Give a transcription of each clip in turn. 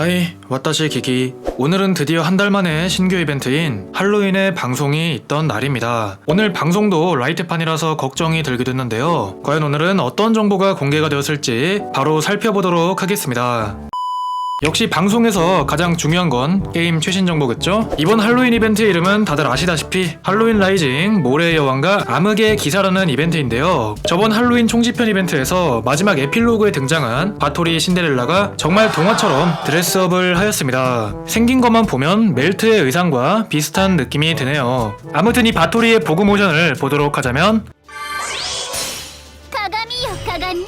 하이, 왔다시 기기. 오늘은 드디어 한 달 만에 신규 이벤트인 할로윈의 방송이 있던 날입니다. 오늘 방송도 라이트판이라서 걱정이 들기도 했는데요. 과연 오늘은 어떤 정보가 공개가 되었을지 바로 살펴보도록 하겠습니다. 역시 방송에서 가장 중요한 건 게임 최신 정보겠죠? 이번 할로윈 이벤트 이름은 다들 아시다시피 할로윈 라이징 모래의 여왕과 암흑의 기사라는 이벤트인데요. 저번 할로윈 총지편 이벤트에서 마지막 에필로그에 등장한 바토리 신데렐라가 정말 동화처럼 드레스업을 하였습니다. 생긴 것만 보면 멜트의 의상과 비슷한 느낌이 드네요. 아무튼 이 바토리의 보그 모션을 보도록 하자면 鏡よ鏡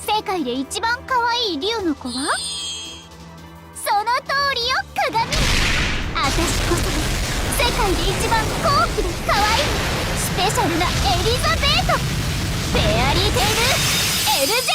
世界で一番可愛い竜の子は 界で一番高貴で可愛いスペシャルなエリザベート。フェアリーテイル。エルジェ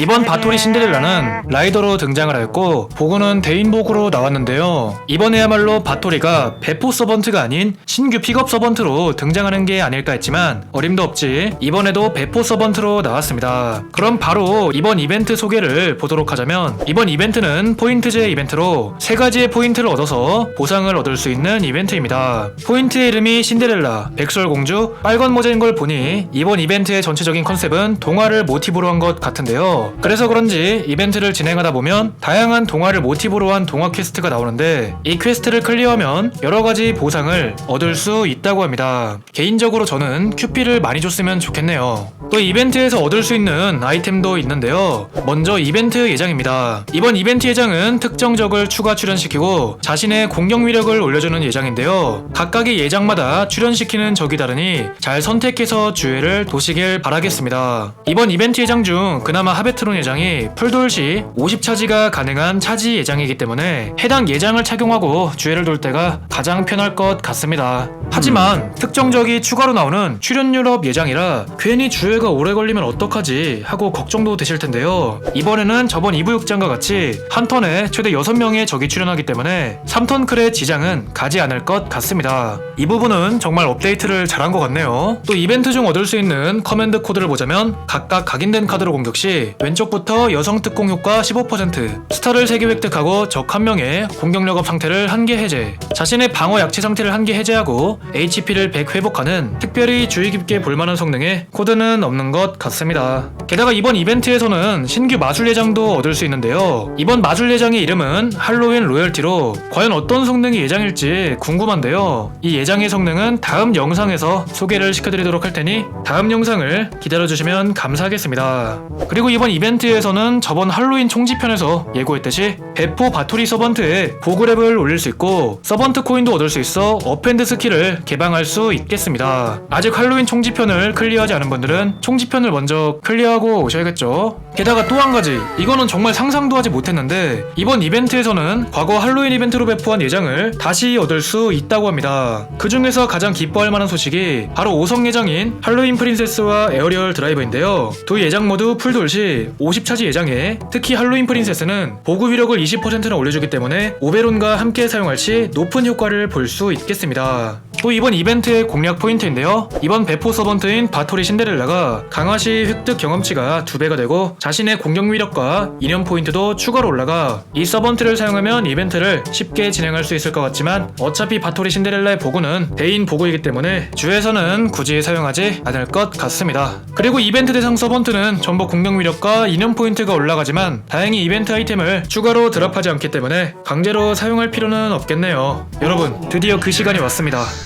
이번 바토리 신데렐라는 라이더로 등장을 하였고 보그는 대인복으로 나왔는데요. 이번에야말로 바토리가 배포 서번트가 아닌 신규 픽업 서번트로 등장하는 게 아닐까 했지만 어림도 없지 이번에도 배포 서번트로 나왔습니다. 그럼 바로 이번 이벤트 소개를 보도록 하자면 이번 이벤트는 포인트제 이벤트로 세 가지의 포인트를 얻어서 보상을 얻을 수 있는 이벤트입니다. 포인트의 이름이 신데렐라, 백설공주, 빨간 모자인 걸 보니 이번 이벤트의 전체적인 컨셉은 동화를 모티브로 한 것 같은데요. 그래서 그런지 이벤트를 진행하다 보면 다양한 동화를 모티브로 한 동화 퀘스트가 나오는데 이 퀘스트를 클리어하면 여러 가지 보상을 얻을 수 있다고 합니다. 개인적으로 저는 큐피를 많이 줬으면 좋겠네요. 또 이벤트에서 얻을 수 있는 아이템도 있는데요. 먼저 이벤트 예장입니다. 이번 이벤트 예장은 특정 적을 추가 출연시키고 자신의 공격 위력을 올려주는 예장인데요. 각각의 예장마다 출연시키는 적이 다르니 잘 선택해서 주의를 도시길 바라겠습니다. 이번 이벤트 예장 중 그나마 하베 트론 예장이 풀돌 시 50차지가 가능한 차지 예장이기 때문에 해당 예장을 착용하고 주의를 돌 때가 가장 편할 것 같습니다. 하지만 특정 적이 추가로 나오는 출연 유럽 예장이라 괜히 주회가 오래 걸리면 어떡하지 하고 걱정도 되실 텐데요. 이번에는 저번 2부 6장과 같이 한 턴에 최대 6명의 적이 출연하기 때문에 3턴 클의 지장은 가지 않을 것 같습니다. 이 부분은 정말 업데이트를 잘한 것 같네요. 또 이벤트 중 얻을 수 있는 커맨드 코드를 보자면 각각 각인된 카드로 공격 시 왼쪽부터 여성 특공 효과 15% 스타를 3개 획득하고 적한 명의 공격력 업 상태를 한개 해제 자신의 방어 약체 상태를 한개 해제하고 HP를 100 회복하는 특별히 주의 깊게 볼만한 성능의 코드는 없는 것 같습니다. 게다가 이번 이벤트에서는 신규 마술 예장도 얻을 수 있는데요. 이번 마술 예장의 이름은 할로윈 로열티로 과연 어떤 성능이 예장일지 궁금한데요. 이 예장의 성능은 다음 영상에서 소개를 시켜드리도록 할 테니 다음 영상을 기다려주시면 감사하겠습니다. 그리고 이번 이벤트에서는 저번 할로윈 총지편에서 예고했듯이 배포 바토리 서번트에 보그랩을 올릴 수 있고 서번트 코인도 얻을 수 있어 어펜드 스킬을 개방할 수 있겠습니다. 아직 할로윈 총지편을 클리어하지 않은 분들은 총지편을 먼저 클리어하고 오셔야겠죠. 게다가 또 한 가지 이거는 정말 상상도 하지 못했는데 이번 이벤트에서는 과거 할로윈 이벤트로 배포한 예장을 다시 얻을 수 있다고 합니다. 그 중에서 가장 기뻐할 만한 소식이 바로 5성 예장인 할로윈 프린세스와 에어리얼 드라이버인데요. 두 예장 모두 풀돌 시 50차지 예장에 특히 할로윈 프린세스는 보급 위력을 20%나 올려주기 때문에 오베론과 함께 사용할 시 높은 효과를 볼 수 있겠습니다. 또 이번 이벤트의 공략 포인트인데요. 이번 배포 서번트인 바토리 신데렐라가 강화시 획득 경험치가 2배가 되고 자신의 공격 위력과 인연 포인트도 추가로 올라가 이 서번트를 사용하면 이벤트를 쉽게 진행할 수 있을 것 같지만 어차피 바토리 신데렐라의 보구는 대인 보구이기 때문에 주에서는 굳이 사용하지 않을 것 같습니다. 그리고 이벤트 대상 서번트는 전부 공격 위력과 인연 포인트가 올라가지만 다행히 이벤트 아이템을 추가로 드랍하지 않기 때문에 강제로 사용할 필요는 없겠네요. 여러분 드디어 그 시간이 왔습니다.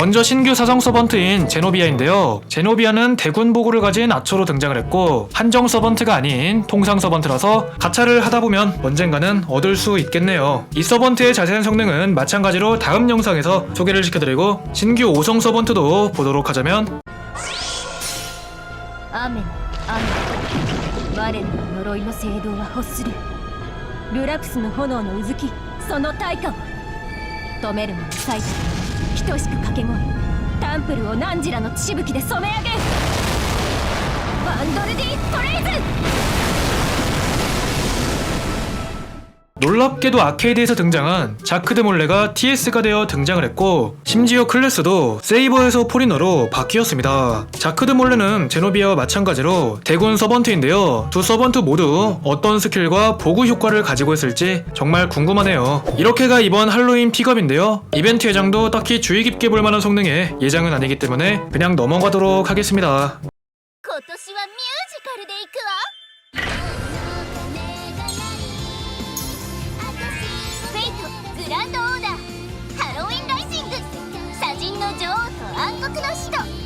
먼저 신규 사성 서번트인 제노비아인데요. 제노비아는 대군 보고를 가진 아처로 등장을 했고 한정 서번트가 아닌 통상 서번트라서 가차를 하다 보면 언젠가는 얻을 수 있겠네요. 이 서번트의 자세한 성능은 마찬가지로 다음 영상에서 소개를 시켜드리고 신규 5성 서번트도 보도록 하자면 雨の雨我の呪いの聖堂は欲するルラプスの炎のうずきその対価は 求めるもの最たる 等しく掛け声タンプルをナンジラのしぶきで染め上げるバンドルディ・ストレイズ 놀랍게도 아케이드에서 등장한 자크드 몰레가 TS가 되어 등장을 했고 심지어 클래스도 세이버에서 포리너로 바뀌었습니다. 자크드 몰레는 제노비아와 마찬가지로 대군 서번트인데요. 두 서번트 모두 어떤 스킬과 보구 효과를 가지고 있을지 정말 궁금하네요. 이렇게가 이번 할로윈 픽업인데요. 이벤트 예정도 딱히 주의 깊게 볼 만한 성능의 예정은 아니기 때문에 그냥 넘어가도록 하겠습니다. ランドオーダーハロウィンライジング。砂人の女王と暗黒の使徒。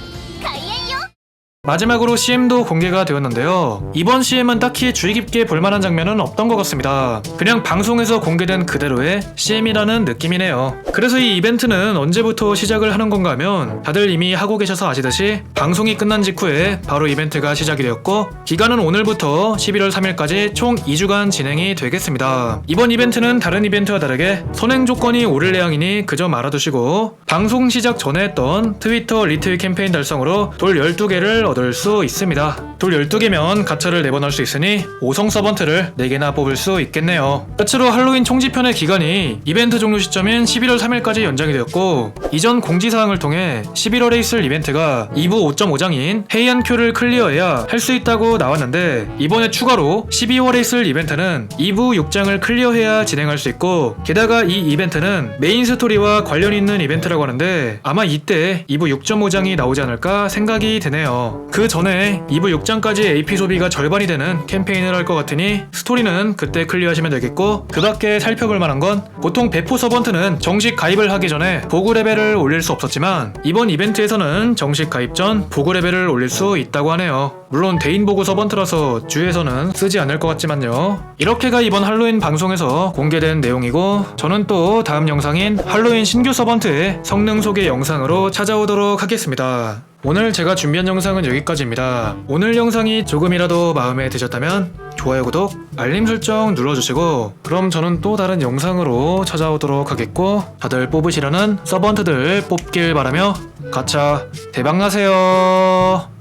마지막으로 CM도 공개가 되었는데요. 이번 CM은 딱히 주의 깊게 볼 만한 장면은 없던 것 같습니다. 그냥 방송에서 공개된 그대로의 CM이라는 느낌이네요. 그래서 이 이벤트는 언제부터 시작을 하는 건가 하면 다들 이미 하고 계셔서 아시듯이 방송이 끝난 직후에 바로 이벤트가 시작이 되었고 기간은 오늘부터 11월 3일까지 총 2주간 진행이 되겠습니다. 이번 이벤트는 다른 이벤트와 다르게 선행 조건이 오를 내용이니 그저 말아두시고 방송 시작 전에 했던 트위터 리트윗 캠페인 달성으로 돌 12개를 얻을 수 있습니다. 돌 12개면 가차를 내보낼 수 있으니 5성 서번트를 4개나 뽑을 수 있겠네요. 끝으로 할로윈 총지편의 기간이 이벤트 종료 시점인 11월 3일까지 연장이 되었고 이전 공지사항을 통해 11월에 있을 이벤트가 2부 5.5장인 헤이안 큐를 클리어해야 할 수 있다고 나왔는데 이번에 추가로 12월에 있을 이벤트는 2부 6장을 클리어해야 진행할 수 있고 게다가 이 이벤트는 메인 스토리와 관련 있는 이벤트라고 하는데 아마 이때 2부 6.5장이 나오지 않을까 생각이 드네요. 그 전에 2부 6장까지 AP 소비가 절반이 되는 캠페인을 할 것 같으니 스토리는 그때 클리어하시면 되겠고 그 밖에 살펴볼 만한 건 보통 배포 서번트는 정식 가입을 하기 전에 보구 레벨을 올릴 수 없었지만 이번 이벤트에서는 정식 가입 전 보구 레벨을 올릴 수 있다고 하네요. 물론 대인 보구 서번트라서 주에서는 쓰지 않을 것 같지만요. 이렇게가 이번 할로윈 방송에서 공개된 내용이고 저는 또 다음 영상인 할로윈 신규 서번트의 성능 소개 영상으로 찾아오도록 하겠습니다. 오늘 제가 준비한 영상은 여기까지입니다. 오늘 영상이 조금이라도 마음에 드셨다면 좋아요, 구독, 알림 설정 눌러주시고 그럼 저는 또 다른 영상으로 찾아오도록 하겠고 다들 뽑으시려는 서번트들 뽑길 바라며 가차 대박나세요.